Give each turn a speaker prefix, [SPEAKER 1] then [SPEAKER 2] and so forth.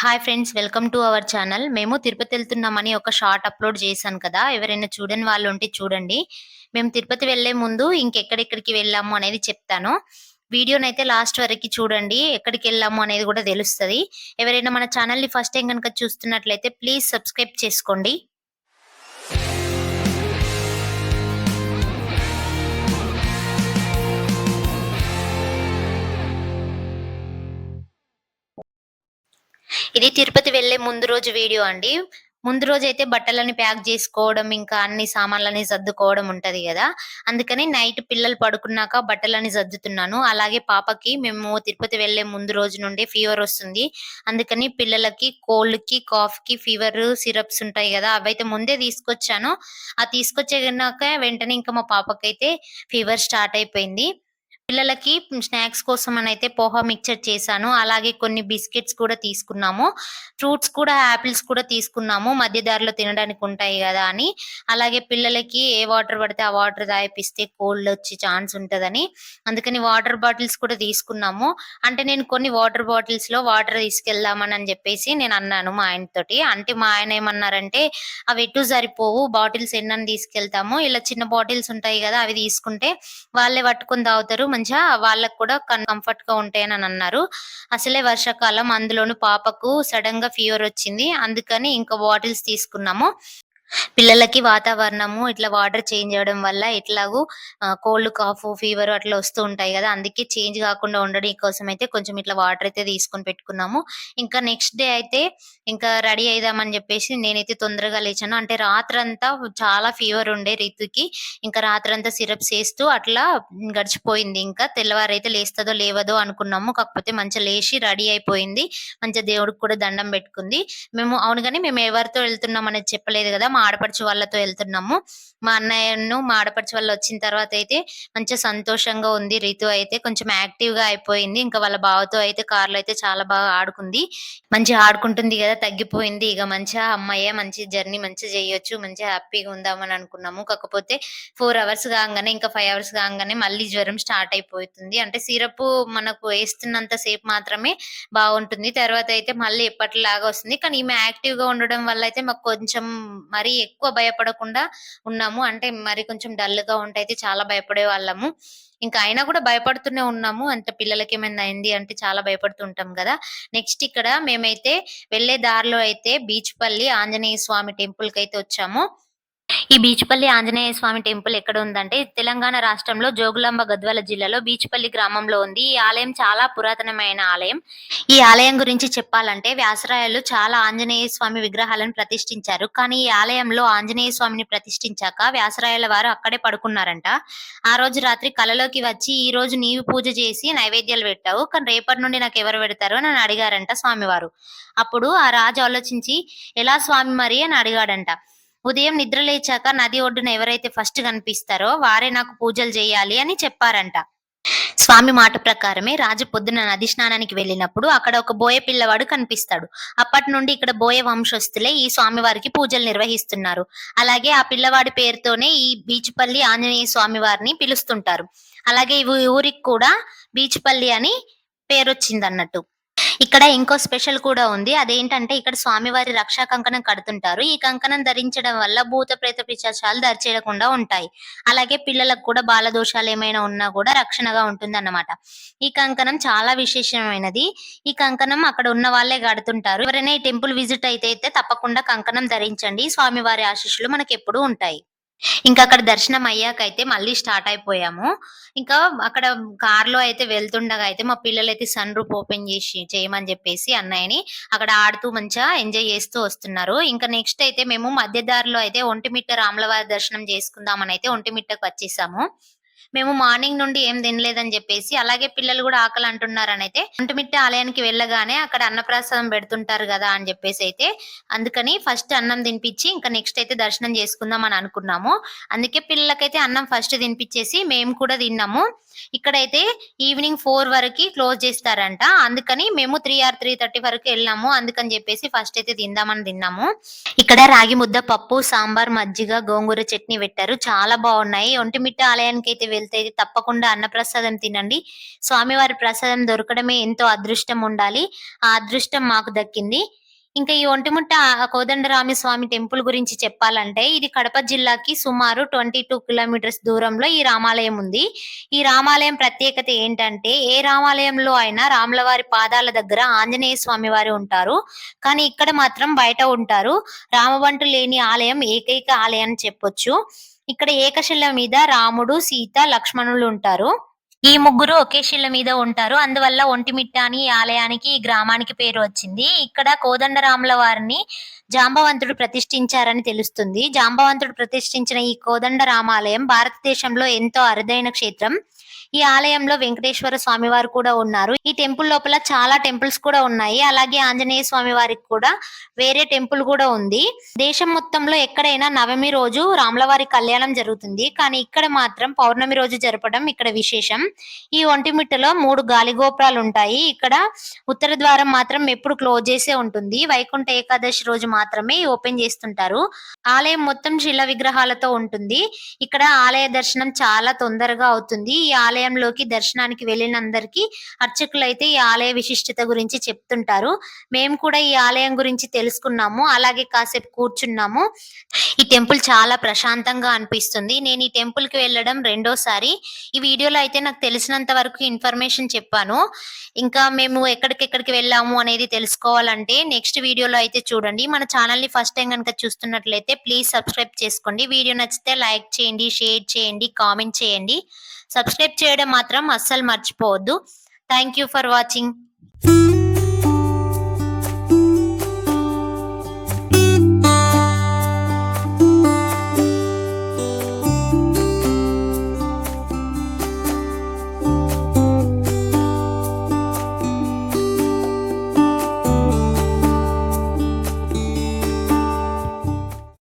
[SPEAKER 1] Hi friends welcome to our channel మేము తిరుపతి వెళ్తున్నామని ఒక షార్ట్ అప్లోడ్ చేశాను కదా. ఎవరైనా చూడని వాళ్ళు ఉంటే చూడండి. మేము తిరుపతి వెళ్ళే ముందు ఇంకెక్కడెక్కడికి వెళ్ళాము అనేది చెప్తాను. వీడియోనైతే లాస్ట్ వరకు చూడండి. ఎక్కడికి వెళ్ళాము అనేది కూడా తెలుస్తుంది. ఎవరైనా మన ఛానల్ని ఫస్ట్ టైం కనుక చూస్తున్నట్లయితే ప్లీజ్ సబ్స్క్రైబ్ చేసుకోండి. ఇది తిరుపతి వెళ్ళే ముందు రోజు వీడియో అండి. ముందు రోజు అయితే బట్టలని ప్యాక్ చేసుకోవడం ఇంకా అన్ని సామాన్లని సర్దుకోవడం ఉంటది కదా. అందుకని నైట్ పిల్లలు పడుకున్నాక బట్టలని సర్దుతున్నాను. అలాగే పాపకి మేము తిరుపతి వెళ్ళే ముందు రోజు నుండి ఫీవర్ వస్తుంది. అందుకని పిల్లలకి కోల్డ్కి కాఫ్కి ఫీవర్ సిరప్స్ ఉంటాయి కదా అవైతే ముందే తీసుకొచ్చాను. ఆ తీసుకొచ్చాక వెంటనే ఇంకా మా పాపకైతే ఫీవర్ స్టార్ట్ అయిపోయింది. పిల్లలకి స్నాక్స్ కోసం అని అయితే పోహా మిక్చర్ చేశాను. అలాగే కొన్ని బిస్కెట్స్ కూడా తీసుకున్నాము. ఫ్రూట్స్ కూడా ఆపిల్స్ కూడా తీసుకున్నాము. మధ్య దారిలో తినడానికి ఉంటాయి కదా అని. అలాగే పిల్లలకి ఏ వాటర్ పడితే ఆ వాటర్ తాగిపిస్తే కోల్డ్ వచ్చే ఛాన్స్ ఉంటదని. అందుకని వాటర్ బాటిల్స్ కూడా తీసుకున్నాము. అంటే నేను కొన్ని వాటర్ బాటిల్స్లో వాటర్ తీసుకెళ్దామని అని చెప్పేసి నేను అన్నాను మా ఆయన తోటి. అంటే మా ఆయన ఏమన్నారంటే అవి ఎటు సరిపోవు? బాటిల్స్ ఎన్నని తీసుకెళ్తాము? ఇలా చిన్న బాటిల్స్ ఉంటాయి కదా అవి తీసుకుంటే వాళ్ళే పట్టుకొని తాగుతారు మంచిగా వాళ్ళకు కూడా కంఫర్ట్గా ఉంటాయని అని అన్నారు. అసలే వర్షాకాలం అందులోను పాపకు సడన్గా ఫీవర్ వచ్చింది. అందుకని ఇంకా బాటిల్స్ తీసుకున్నాము. పిల్లలకి వాతావరణము ఇట్లా వాటర్ చేంజ్ అవ్వడం వల్ల ఎట్లాగూ కోల్డ్ కాఫ్ ఫీవర్ అట్లా వస్తూ ఉంటాయి కదా. అందుకే చేంజ్ కాకుండా ఉండడం కోసం అయితే కొంచెం ఇట్లా వాటర్ అయితే తీసుకొని పెట్టుకున్నాము. ఇంకా నెక్స్ట్ డే అయితే ఇంకా రెడీ అయిదామని చెప్పేసి నేనైతే తొందరగా లేచాను. అంటే రాత్రంతా చాలా ఫీవర్ ఉండే రీతుకి ఇంకా రాత్రంతా సిరప్స్ వేస్తూ అట్లా గడిచిపోయింది. ఇంకా తెల్లవారైతే లేస్తుందో లేవదో అనుకున్నాము. కాకపోతే మంచిగా లేచి రెడీ అయిపోయింది. మంచిగా దేవుడికి కూడా దండం పెట్టుకుంది. మేము అవును కానీ మేము ఎవరితో వెళ్తున్నాం అనేది చెప్పలేదు కదా. మా ఆడపడుచు వాళ్ళతో వెళ్తున్నాము. మా అన్నయ్యను మా ఆడపడుచు వాళ్ళు వచ్చిన తర్వాత అయితే మంచిగా సంతోషంగా ఉంది. రీతు అయితే కొంచెం యాక్టివ్గా అయిపోయింది. ఇంకా వాళ్ళ బావతో అయితే కార్లో అయితే చాలా బాగా ఆడుకుంది. మంచిగా ఆడుకుంటుంది కదా తగ్గిపోయింది. ఇక మంచిగా అమ్మాయే మంచి జర్నీ మంచిగా చేయొచ్చు మంచిగా హ్యాపీగా ఉందామని అనుకున్నాము. కాకపోతే ఫోర్ అవర్స్ కాగానే ఇంకా ఫైవ్ అవర్స్ కాగానే మళ్ళీ జ్వరం స్టార్ట్ అయిపోతుంది. అంటే సిరప్ మనకు వేస్తున్నంత సేపు మాత్రమే బాగుంటుంది. తర్వాత అయితే మళ్ళీ ఎప్పటిలాగా వస్తుంది. కానీ ఈమె యాక్టివ్గా ఉండడం వల్ల అయితే మాకు కొంచెం మరి ఎక్కువ భయపడకుండా ఉన్నాము. అంటే మరి కొంచెం డల్గా ఉంటే అయితే చాలా భయపడే వాళ్ళము. ఇంకా అయినా కూడా భయపడుతూనే ఉన్నాము. అంటే పిల్లలకి ఏమైనా అయింది అంటే చాలా భయపడుతుంటాం కదా. నెక్స్ట్ ఇక్కడ మేమైతే వెళ్ళే దారిలో అయితే బీచ్పల్లి ఆంజనేయ స్వామి టెంపుల్కి అయితే వచ్చాము. ఈ బీచ్పల్లి ఆంజనేయ స్వామి టెంపుల్ ఎక్కడ ఉందంటే తెలంగాణ రాష్ట్రంలో జోగులాంబ గద్వాల జిల్లాలో బీచ్పల్లి గ్రామంలో ఉంది. ఈ ఆలయం చాలా పురాతనమైన ఆలయం. ఈ ఆలయం గురించి చెప్పాలంటే వ్యాసరాయలు చాలా ఆంజనేయ స్వామి విగ్రహాలను ప్రతిష్ఠించారు. కానీ ఈ ఆలయంలో ఆంజనేయ స్వామిని ప్రతిష్ఠించాక వ్యాసరాయల వారు అక్కడే పడుకున్నారంట. ఆ రోజు రాత్రి కలలోకి వచ్చి ఈ రోజు నీవు పూజ చేసి నైవేద్యాలు పెట్టావు. కానీ రేపటి నుండి నాకు ఎవరు పెడతారు అని అడిగారంట స్వామివారు. అప్పుడు ఆ రాజు ఆలోచించి ఎలా స్వామి మరి? అని అడిగాడంట. ఉదయం నిద్ర లేచాక నది ఒడ్డున ఎవరైతే ఫస్ట్ కనిపిస్తారో వారే నాకు పూజలు చేయాలి అని చెప్పారంట. స్వామి మాట ప్రకారమే రాజు పొద్దున నది స్నానానికి వెళ్ళినప్పుడు అక్కడ ఒక బోయ పిల్లవాడు కనిపిస్తాడు. అప్పటి నుండి ఇక్కడ బోయ వంశస్థులే ఈ స్వామి వారికి పూజలు నిర్వహిస్తున్నారు. అలాగే ఆ పిల్లవాడి పేరుతోనే ఈ బీచ్పల్లి ఆంజనేయ స్వామి వారిని పిలుస్తుంటారు. అలాగే ఈ ఊరికి కూడా బీచ్పల్లి అని పేరు వచ్చింది అన్నట్టు ఇక్కడ ఇంకో స్పెషల్ కూడా ఉంది. అదేంటంటే ఇక్కడ స్వామివారి రక్షా కంకణం కడుతుంటారు. ఈ కంకణం ధరించడం వల్ల భూత ప్రేత పిశాచాలు దరిచేయకుండా ఉంటాయి. అలాగే పిల్లలకు కూడా బాల దోషాలు ఏమైనా ఉన్నా కూడా రక్షణగా ఉంటుంది అన్నమాట ఈ కంకణం చాలా విశేషమైనది. ఈ కంకణం అక్కడ ఉన్న వాళ్ళే కడుతుంటారు. ఎవరైనా ఈ టెంపుల్ విజిట్ అయితే అయితే తప్పకుండా కంకణం ధరించండి. స్వామివారి ఆశీస్సులు మనకి ఎప్పుడూ ఉంటాయి. ఇంకా అక్కడ దర్శనం అయ్యాక అయితే మళ్ళీ స్టార్ట్ అయిపోయాము. ఇంకా అక్కడ కార్లో అయితే వెళ్తుండగా అయితే మా పిల్లలు అయితే సన్ రూప్ ఓపెన్ చేసి చేయమని చెప్పేసి అన్నయ్యని అక్కడ ఆడుతూ మంచిగా ఎంజాయ్ చేస్తూ వస్తున్నారు. ఇంకా నెక్స్ట్ అయితే మేము మధ్య దారిలో అయితే ఒంటిమిట్ట రాములవారి దర్శనం చేసుకుందామని అయితే ఒంటిమిట్టకు వచ్చేసాము. మేము మార్నింగ్ నుండి ఏం తినలేదని చెప్పేసి అలాగే పిల్లలు కూడా ఆకలి అంటున్నారని అయితే ఒంటిమిట్ట ఆలయానికి వెళ్ళగానే అక్కడ అన్నప్రసాదం పెడుతుంటారు కదా అని చెప్పేసి అయితే అందుకని ఫస్ట్ అన్నం తినిపించి ఇంకా నెక్స్ట్ అయితే దర్శనం చేసుకుందాం అని అనుకున్నాము. అందుకే పిల్లలకైతే అన్నం ఫస్ట్ తినిపించేసి మేము కూడా తిన్నాము. ఇక్కడైతే ఈవినింగ్ ఫోర్ వరకు క్లోజ్ చేస్తారంట. అందుకని మేము త్రీ ఆర్ త్రీ థర్టీ వరకు వెళ్ళాము. అందుకని చెప్పేసి ఫస్ట్ అయితే తిందామని తిన్నాము. ఇక్కడ రాగి ముద్ద పప్పు సాంబార్ మజ్జిగ గోంగూర చట్నీ పెట్టారు. చాలా బాగున్నాయి. ఒంటిమిట్ట ఆలయానికి అయితే వెళ్తే తప్పకుండా అన్నప్రసాదం తినండి. స్వామివారి ప్రసాదం దొరకడమే ఎంతో అదృష్టం ఉండాలి. ఆ అదృష్టం మాకు దక్కింది. ఇంకా ఈ ఒంటిముట్ట కోదండరామి స్వామి టెంపుల్ గురించి చెప్పాలంటే ఇది కడప జిల్లాకి సుమారు ట్వంటీ టూ కిలోమీటర్స్ దూరంలో ఈ రామాలయం ఉంది. ఈ రామాలయం ప్రత్యేకత ఏంటంటే ఏ రామాలయంలో అయినా రాములవారి పాదాల దగ్గర ఆంజనేయ స్వామి వారు ఉంటారు. కానీ ఇక్కడ మాత్రం బయట ఉంటారు. రామబంటు లేని ఆలయం ఏకైక ఆలయం అని చెప్పొచ్చు. ఇక్కడ ఏకశిల మీద రాముడు సీత లక్ష్మణులు ఉంటారు ఈ ముగ్గురు ఒకే శిల మీద ఉంటారు. అందువల్ల ఒంటిమిట్ట అని ఈ ఆలయానికి ఈ గ్రామానికి పేరు వచ్చింది. ఇక్కడ కోదండరాముల వారిని జాంబవంతుడు ప్రతిష్ఠించారని తెలుస్తుంది. జాంబవంతుడు ప్రతిష్ఠించిన ఈ కోదండరామాలయం భారతదేశంలో ఎంతో అరుదైన క్షేత్రం. ఈ ఆలయంలో వెంకటేశ్వర స్వామి వారు కూడా ఉన్నారు. ఈ టెంపుల్ లోపల చాలా టెంపుల్స్ కూడా ఉన్నాయి. అలాగే ఆంజనేయ స్వామి వారికి కూడా వేరే టెంపుల్ కూడా ఉంది. దేశం మొత్తంలో ఎక్కడైనా నవమి రోజు రాములవారి కళ్యాణం జరుగుతుంది. కానీ ఇక్కడ మాత్రం పౌర్ణమి రోజు జరపడం ఇక్కడ విశేషం. ఈ ఒంటిమిట్టలో మూడు గాలి గోపురాలు ఉంటాయి. ఇక్కడ ఉత్తర ద్వారం మాత్రం ఎప్పుడు క్లోజ్ చేసే ఉంటుంది. వైకుంఠ ఏకాదశి రోజు మాత్రమే ఓపెన్ చేస్తుంటారు. ఆలయం మొత్తం శిల విగ్రహాలతో ఉంటుంది. ఇక్కడ ఆలయ దర్శనం చాలా తొందరగా అవుతుంది. ఈ ఆలయంలోకి దర్శనానికి వెళ్ళినందరికీ అర్చకులు అయితే ఈ ఆలయ విశిష్టత గురించి చెప్తుంటారు. మేము కూడా ఈ ఆలయం గురించి తెలుసుకున్నాము. అలాగే కాసేపు కూర్చున్నాము. ఈ టెంపుల్ చాలా ప్రశాంతంగా అనిపిస్తుంది. నేను ఈ టెంపుల్కి వెళ్ళడం రెండోసారి. ఈ వీడియోలో అయితే నాకు తెలిసినంత వరకు ఇన్ఫర్మేషన్ చెప్పాను. ఇంకా మేము ఎక్కడికెక్కడికి వెళ్ళాము అనేది తెలుసుకోవాలంటే నెక్స్ట్ వీడియోలో అయితే చూడండి. మన ఛానల్ని ఫస్ట్ టైం కనుక చూస్తున్నట్లయితే ప్లీజ్ సబ్స్క్రైబ్ చేసుకోండి. వీడియో నచ్చితే లైక్ చేయండి షేర్ చేయండి కామెంట్ చేయండి. సబ్స్క్రైబ్ చేయడం మాత్రం అస్సలు మర్చిపోవద్దు. Thank you for watching